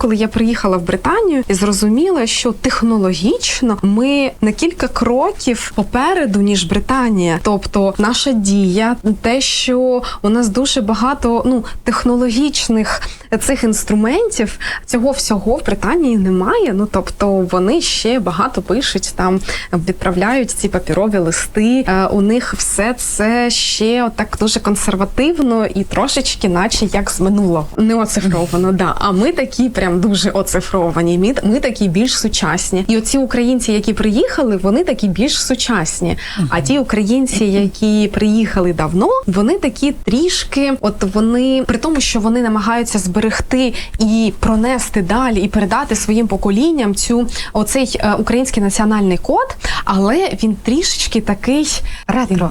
Коли я приїхала в Британію і зрозуміла, що технологічно ми на кілька кроків попереду ніж Британія. Тобто наша дія, те, що у нас дуже багато ну технологічних цих інструментів, цього всього в Британії немає. Ну тобто вони ще багато пишуть там, відправляють ці папірові листи. Е, У них все це ще так дуже консервативно і трошечки, наче як з минулого, не оцифровано. Да, а ми такі прям дуже оцифровані. Ми, ми такі більш сучасні. І оці українці, які приїхали, вони такі більш сучасні. А ті українці, які приїхали давно, вони такі трішки, от вони при тому, що вони намагаються зберегти і пронести далі, і передати своїм поколінням цю оцей е, український національний код, але він трішечки такий ретро.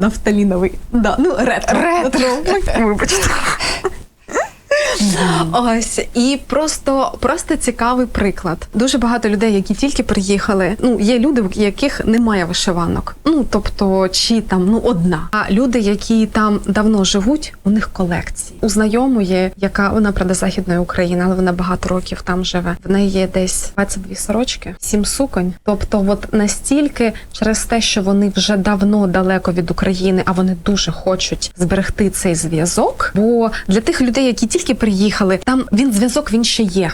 Нафталіновий. Да, ну, ретро. Ретро. Вибачте. Ось і просто, просто цікавий приклад. Дуже багато людей, які тільки приїхали. Ну є люди, в яких немає вишиванок. Ну тобто, чи там ну одна. А люди, які там давно живуть, у них колекції. У знайомої, яка вона правда західної України, але вона багато років там живе. В неї є десь 22 сорочки, 7 суконь. Тобто, от настільки через те, що вони вже давно далеко від України, а вони дуже хочуть зберегти цей зв'язок. Бо для тих людей, які тільки приїхали, там він зв'язок він ще є.